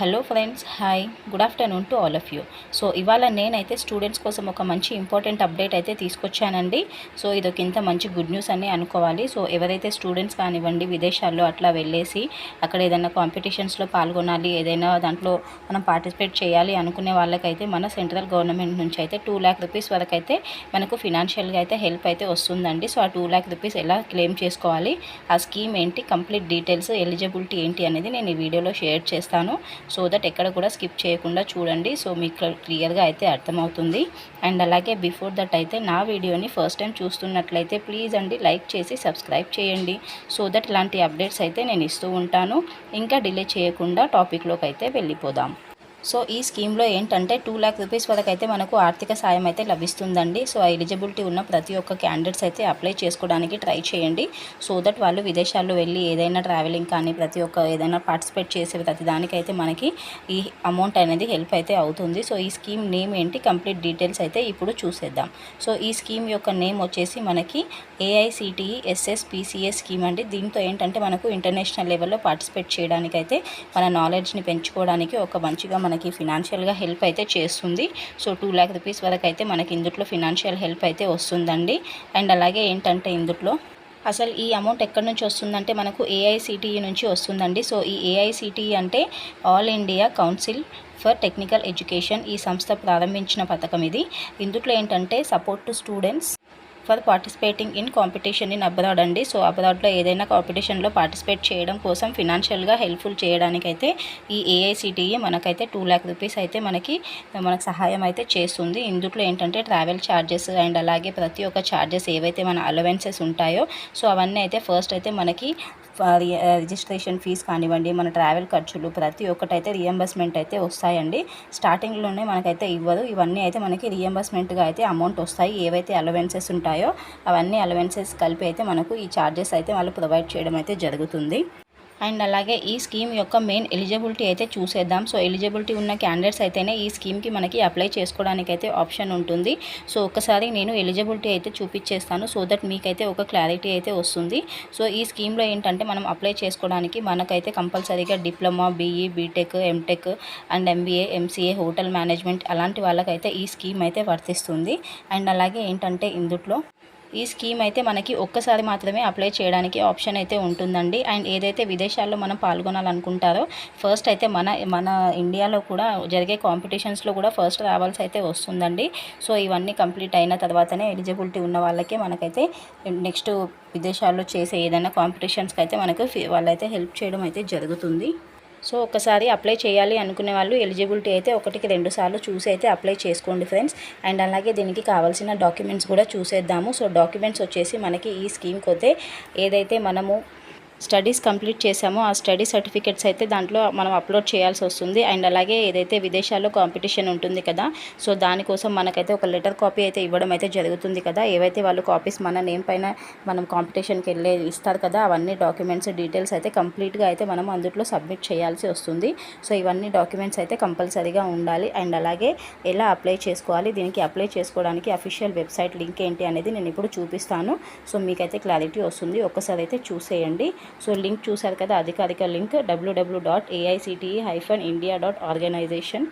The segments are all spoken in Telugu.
Hello friends hi good afternoon to all of you so ఇవాళ నేనైతే స్టూడెంట్స్ కోసం ఒక మంచి ఇంపార్టెంట్ అప్డేట్ అయితే తీసుకొచ్చానండి. సో ఇదొక ఇంత మంచి గుడ్ న్యూస్ అని అనుకోవాలి. సో ఎవరైతే స్టూడెంట్స్ కానివ్వండి విదేశాల్లో అట్లా వెళ్ళేసి అక్కడ ఏదైనా కాంపిటీషన్స్లో పాల్గొనాలి ఏదైనా దాంట్లో మనం పార్టిసిపేట్ చేయాలి అనుకునే వాళ్ళకైతే మన సెంట్రల్ గవర్నమెంట్ నుంచి అయితే టూ ల్యాక్ రూపీస్ వరకు అయితే మనకు ఫినాన్షియల్గా అయితే హెల్ప్ అయితే వస్తుందండి. సో ఆ టూ ల్యాక్ రూపీస్ ఎలా క్లెయిమ్ చేసుకోవాలి ఆ స్కీమ్ ఏంటి కంప్లీట్ డీటెయిల్స్ ఎలిజిబిలిటీ ఏంటి అనేది నేను ఈ వీడియోలో షేర్ చేస్తాను. సో దట్ ఎక్కడ కూడా స్కిప్ చేయకుండా చూడండి. సో మీకు క్లియర్గా అయితే అర్థమవుతుంది. అండ్ అలాగే బిఫోర్ దట్ అయితే నా వీడియోని ఫస్ట్ టైం చూస్తున్నట్లయితే ప్లీజ్ అండి లైక్ చేసి సబ్స్క్రైబ్ చేయండి. సో దట్ ఇలాంటి అప్డేట్స్ అయితే నేను ఇస్తూ ఉంటాను. ఇంకా డిలే చేయకుండా టాపిక్లోకి అయితే వెళ్ళిపోదాం. సో ఈ స్కీమ్లో ఏంటంటే టూ ల్యాక్ రూపీస్ వరకు అయితే మనకు ఆర్థిక సాయం అయితే లభిస్తుందండి. సో ఎలిజిబిలిటీ ఉన్న ప్రతి ఒక్క క్యాండిడేట్స్ అయితే అప్లై చేసుకోవడానికి ట్రై చేయండి. సో దట్ వాళ్ళు విదేశాల్లో వెళ్ళి ఏదైనా ట్రావెలింగ్ కానీ ప్రతి ఒక్క ఏదైనా పార్టిసిపేట్ చేసే ప్రతి దానికైతే మనకి ఈ అమౌంట్ అనేది హెల్ప్ అయితే అవుతుంది. సో ఈ స్కీమ్ నేమ్ ఏంటి కంప్లీట్ డీటెయిల్స్ అయితే ఇప్పుడు చూసేద్దాం. సో ఈ స్కీమ్ యొక్క నేమ్ వచ్చేసి మనకి ఏఐసిటిఈ ఎస్ఎస్పిసిఎస్ స్కీమ్ అండి. దీంతో ఏంటంటే మనకు ఇంటర్నేషనల్ లెవెల్లో పార్టిసిపేట్ చేయడానికైతే మన నాలెడ్జ్ని పెంచుకోవడానికి ఒక మంచిగా మనకి ఫినాన్షియల్గా హెల్ప్ అయితే చేస్తుంది. సో టూ ల్యాక్ రూపీస్ వరకు అయితే మనకి ఇందుట్లో ఫినాన్షియల్ హెల్ప్ అయితే వస్తుందండి. అండ్ అలాగే ఏంటంటే ఇందులో అసలు ఈ అమౌంట్ ఎక్కడి నుంచి వస్తుందంటే మనకు ఏఐసిటిఈ నుంచి వస్తుందండి. సో ఈ ఏఐసిటిఈ అంటే all India council for technical education ఈ సంస్థ ప్రారంభించిన పథకం ఇది. ఇందులో ఏంటంటే support to students for participating in competition in abroad అండి. సో అబ్రాడ్లో ఏదైనా కాంపిటీషన్లో పార్టిసిపేట్ చేయడం కోసం ఫినాన్షియల్గా హెల్ప్ఫుల్ చేయడానికైతే ఈ ఏఐసిటిఈ మనకైతే టూ ల్యాక్ రూపీస్ అయితే మనకి మనకు సహాయం అయితే చేస్తుంది. ఇందులో ఏంటంటే ట్రావెల్ ఛార్జెస్ అండ్ అలాగే ప్రతి ఒక్క ఛార్జెస్ ఏవైతే మన అలవెన్సెస్ ఉంటాయో సో అవన్నీ అయితే ఫస్ట్ అయితే మనకి రిజిస్ట్రేషన్ ఫీజ్ కానివ్వండి మన ట్రావెల్ ఖర్చులు ప్రతి ఒక్కటైతే రియంబర్స్మెంట్ అయితే వస్తాయండి. స్టార్టింగ్లోనే మనకైతే ఇవ్వరు. ఇవన్నీ అయితే మనకి రియంబర్స్మెంట్గా అయితే అమౌంట్ వస్తాయి. ఏవైతే అలవెన్సెస్ ఉంటాయో అవన్నీ అలవెన్సెస్ కలిపి అయితే మనకు ఈ ఛార్జెస్ అయితే వాళ్ళు ప్రొవైడ్ చేయడం అయితే జరుగుతుంది. అండ్ అలాగే ఈ స్కీమ్ యొక్క మెయిన్ ఎలిజిబిలిటీ అయితే చూసేద్దాం. సో ఎలిజిబిలిటీ ఉన్న క్యాండిడేట్స్ అయితేనే ఈ స్కీమ్కి మనకి అప్లై చేసుకోవడానికి అయితే ఆప్షన్ ఉంటుంది. సో ఒకసారి నేను ఎలిజిబిలిటీ అయితే చూపించేస్తాను సో దట్ మీకైతే ఒక క్లారిటీ అయితే వస్తుంది. సో ఈ స్కీమ్లో ఏంటంటే మనం అప్లై చేసుకోవడానికి మనకైతే కంపల్సరీగా diploma BE BTech MTech and MBA MCA hotel management అలాంటి వాళ్ళకైతే ఈ స్కీమ్ అయితే వర్తిస్తుంది. అండ్ అలాగే ఏంటంటే ఇందుట్లో ఈ స్కీమ్ అయితే మనకి ఒక్కసారి మాత్రమే అప్లై చేయడానికి ఆప్షన్ అయితే ఉంటుందండి. అండ్ ఏదైతే విదేశాల్లో మనం పాల్గొనాలనుకుంటారో ఫస్ట్ అయితే మన మన ఇండియాలో కూడా జరిగే కాంపిటీషన్స్లో కూడా ఫస్ట్ రావాల్సి అయితే వస్తుందండి. సో ఇవన్నీ కంప్లీట్ అయిన తర్వాతనే ఎలిజిబిలిటీ ఉన్న వాళ్ళకే మనకైతే నెక్స్ట్ విదేశాల్లో చేసే ఏదైనా కాంపిటీషన్స్కి అయితే మనకు వాళ్ళైతే హెల్ప్ చేయడం అయితే జరుగుతుంది. సో ఒకసారి అప్లై చేయాలి అనుకునే వాళ్ళు ఎలిజిబిలిటీ అయితే ఒకటికి రెండు సార్లు చూసి అయితే అప్లై చేసుకోండి ఫ్రెండ్స్. అండ్ అలాగే దీనికి కావాల్సిన డాక్యుమెంట్స్ కూడా చూసేద్దాము. సో డాక్యుమెంట్స్ వచ్చేసి మనకి ఈ స్కీమ్కి అయితే ఏదైతే మనము స్టడీస్ కంప్లీట్ చేసామో ఆ స్టడీ సర్టిఫికెట్స్ అయితే దాంట్లో మనం అప్లోడ్ చేయాల్సి వస్తుంది. అండ్ అలాగే ఏదైతే విదేశాల్లో కాంపిటీషన్ ఉంటుంది కదా సో దానికోసం మనకైతే ఒక లెటర్ కాపీ అయితే ఇవ్వడం అయితే జరుగుతుంది కదా. ఏవైతే వాళ్ళు కాపీస్ మన నేమ్ పైన మనం కాంపిటీషన్కి వెళ్ళే ఇస్తారు కదా అవన్నీ డాక్యుమెంట్స్ డీటెయిల్స్ అయితే కంప్లీట్గా అయితే మనం అందులో సబ్మిట్ చేయాల్సి వస్తుంది. సో ఇవన్నీ డాక్యుమెంట్స్ అయితే కంపల్సరీగా ఉండాలి. అండ్ అలాగే ఎలా అప్లై చేసుకోవాలి దీనికి అప్లై చేసుకోవడానికి అఫీషియల్ వెబ్సైట్ లింక్ ఏంటి అనేది నేను ఇప్పుడు చూపిస్తాను. సో మీకైతే క్లారిటీ వస్తుంది. ఒక్కసారి అయితే చూసేయండి. సో లింక్ చూశారు కదా అధికారిక link W W dot AICTE hyphen India dot organization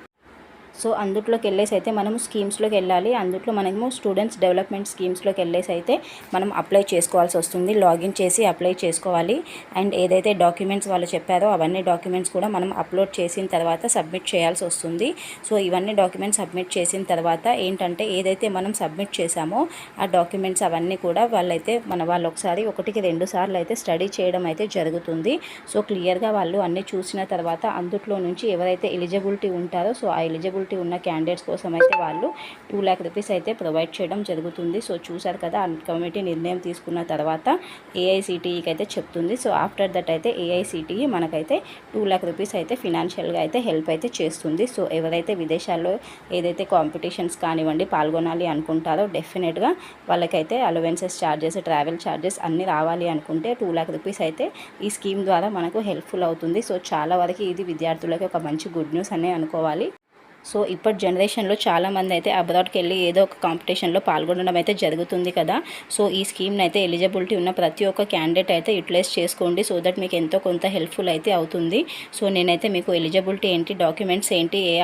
so అందుట్లోకి వెళ్ళేసి అయితే మనం స్కీమ్స్లోకి వెళ్ళాలి. అందుట్లో మనము స్టూడెంట్స్ డెవలప్మెంట్ స్కీమ్స్లోకి వెళ్ళేసి అయితే మనం అప్లై చేసుకోవాల్సి వస్తుంది. లాగిన్ చేసి అప్లై చేసుకోవాలి. అండ్ ఏదైతే డాక్యుమెంట్స్ వాళ్ళు చెప్పారో అవన్నీ డాక్యుమెంట్స్ కూడా మనం అప్లోడ్ చేసిన తర్వాత సబ్మిట్ చేయాల్సి వస్తుంది. సో ఇవన్నీ డాక్యుమెంట్స్ సబ్మిట్ చేసిన తర్వాత ఏంటంటే ఏదైతే మనం సబ్మిట్ చేశామో ఆ డాక్యుమెంట్స్ అవన్నీ కూడా వాళ్ళైతే మన వాళ్ళు ఒకసారి ఒకటికి రెండు సార్లు అయితే స్టడీ చేయడం అయితే జరుగుతుంది. సో క్లియర్గా వాళ్ళు అన్నీ చూసిన తర్వాత అందుట్లో నుంచి ఎవరైతే ఎలిజిబిలిటీ ఉంటారో సో ఆ ఎలిజిబిలిటీ ఎలిజిబిలిటీ ఉన్న క్యాండిడేట్స్ కోసం అయితే వాళ్ళు టూ ల్యాక్ రూపీస్ అయితే ప్రొవైడ్ చేయడం జరుగుతుంది. సో చూసారు కదా కమిటీ నిర్ణయం తీసుకున్న తర్వాత ఏఐసిటిఈకి అయితే చెప్తుంది. సో ఆఫ్టర్ దట్ అయితే ఏఐసిటిఈ మనకైతే టూ ల్యాక్ రూపీస్ అయితే ఫినాన్షియల్గా అయితే హెల్ప్ అయితే చేస్తుంది. సో ఎవరైతే విదేశాల్లో ఏదైతే కాంపిటీషన్స్ కానివ్వండి పాల్గొనాలి అనుకుంటారో డెఫినెట్గా వాళ్ళకైతే అలవెన్సెస్ ఛార్జెస్ ట్రావెల్ ఛార్జెస్ అన్నీ రావాలి అనుకుంటే టూ ల్యాక్ రూపీస్ అయితే ఈ స్కీమ్ ద్వారా మనకు హెల్ప్ఫుల్ అవుతుంది. సో చాలా వరకు ఇది విద్యార్థులకి ఒక మంచి గుడ్ న్యూస్ అనే అనుకోవాలి. సో ఇప్పటి జనరేషన్లో చాలామంది అయితే అబ్రాడ్కి వెళ్ళి ఏదో ఒక కాంపిటీషన్లో పాల్గొనడం అయితే జరుగుతుంది కదా. సో ఈ స్కీమ్ని అయితే ఎలిజిబిలిటీ ఉన్న ప్రతి ఒక్క క్యాండిడేట్ అయితే యూటిలైజ్ చేసుకోండి సో దట్ మీకు ఎంతో కొంత హెల్ప్ఫుల్ అయితే అవుతుంది. సో నేనైతే మీకు ఎలిజిబిలిటీ ఏంటి డాక్యుమెంట్స్ ఏంటి ఏ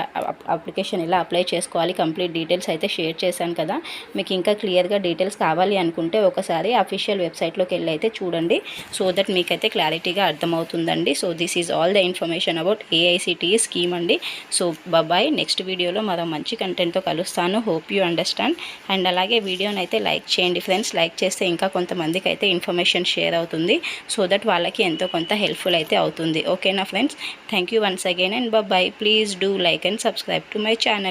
అప్లికేషన్ ఎలా అప్లై చేసుకోవాలి కంప్లీట్ డీటెయిల్స్ అయితే షేర్ చేశాను కదా. మీకు ఇంకా క్లియర్గా డీటెయిల్స్ కావాలి అనుకుంటే ఒకసారి అఫీషియల్ వెబ్సైట్లోకి వెళ్ళి అయితే చూడండి. సో దట్ మీకైతే క్లారిటీగా అర్థమవుతుందండి. So this is all the information about AICTE scheme అండి. సో బాయ్ నెక్స్ట్ వీడియోలో మరో మంచి కంటెంట్తో కలుస్తాను. హోప్ యూ అండర్స్టాండ్ అండ్ అలాగే వీడియోని అయితే లైక్ చేయండి ఫ్రెండ్స్ లైక్ చేస్తే ఇంకా కొంతమందికి అయితే ఇన్ఫర్మేషన్ షేర్ అవుతుంది. సో దట్ వాళ్ళకి ఎంతో కొంత హెల్ప్ఫుల్ అయితే అవుతుంది. ఓకేనా friends thank you once again and bye please do like and subscribe to my channel